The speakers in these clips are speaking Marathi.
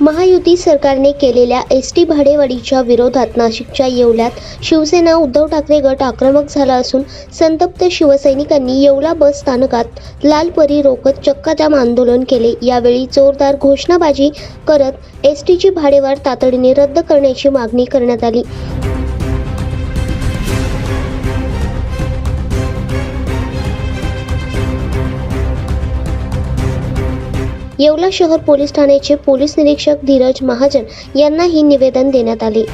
महायुती सरकारने केलेल्या एस टी भाडेवाढीच्या विरोधात नाशिकच्या येवल्यात शिवसेना उद्धव ठाकरे गट आक्रमक झाला असून संतप्त शिवसैनिकांनी येवला बस स्थानकात लाल परी रोखत चक्काजाम आंदोलन केले. यावेळी जोरदार घोषणाबाजी करत एस टीची भाडेवाढ तातडीने रद्द करण्याची मागणी करण्यात आली. येवला शहर पोलीस ठाण्याचे पोलीस निरीक्षक धीरज महाजन यांना ही निवेदन देण्यात आले.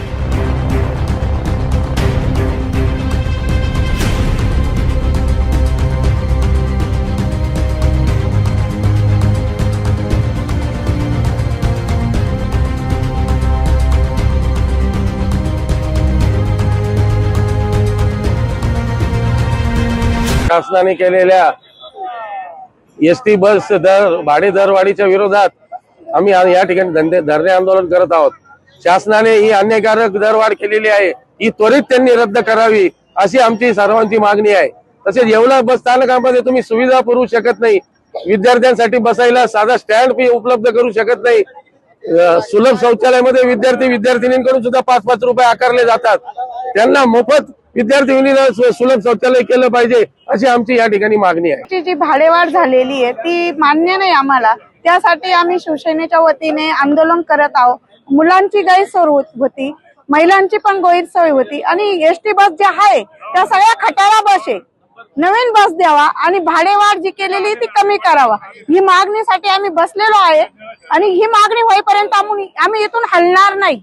शासनाने केलेल्या एस टी बस दर भाडे दरवाढीच्या विरोधात आम्ही या ठिकाणी धंदे धरणे आंदोलन करत आहोत. शासनाने ही अन्यायकारक दरवाढ केलेली आहे. ही त्वरित त्यांनी रद्द करावी अशी आमची सर्वांची मागणी आहे. तसेच येवला बस स्थानकामध्ये तुम्ही सुविधा पुरवू शकत नाही. विद्यार्थ्यांसाठी बसायला साधा स्टँड फी उपलब्ध करू शकत नाही. सुलभ शौचालयामध्ये विद्यार्थी विद्यार्थिनींकडून सुद्धा पाच पाच रुपये आकारले जातात. त्यांना मोफत विद्यार्थी सु- सुलभ शौचालय केलं पाहिजे अशी आमची या ठिकाणी मागणी आहे. ची जी भाडेवाढ झालेली आहे ती मान्य नाही आम्हाला. त्यासाठी आम्ही शिवसेनेच्या वतीने आंदोलन करत आहोत. मुलांची गैरसोय होत- होती महिलांची पण गैरसोय होती आणि एस टी बस ज्या आहे त्या सगळ्या खटारा बस आहे. नवीन बस द्यावा आणि भाडेवाढ जी केलेली ती कमी करावा. ही मागणीसाठी आम्ही बसलेलो आहे आणि ही मागणी होईपर्यंत आम्ही आम्ही इथून हलणार नाही.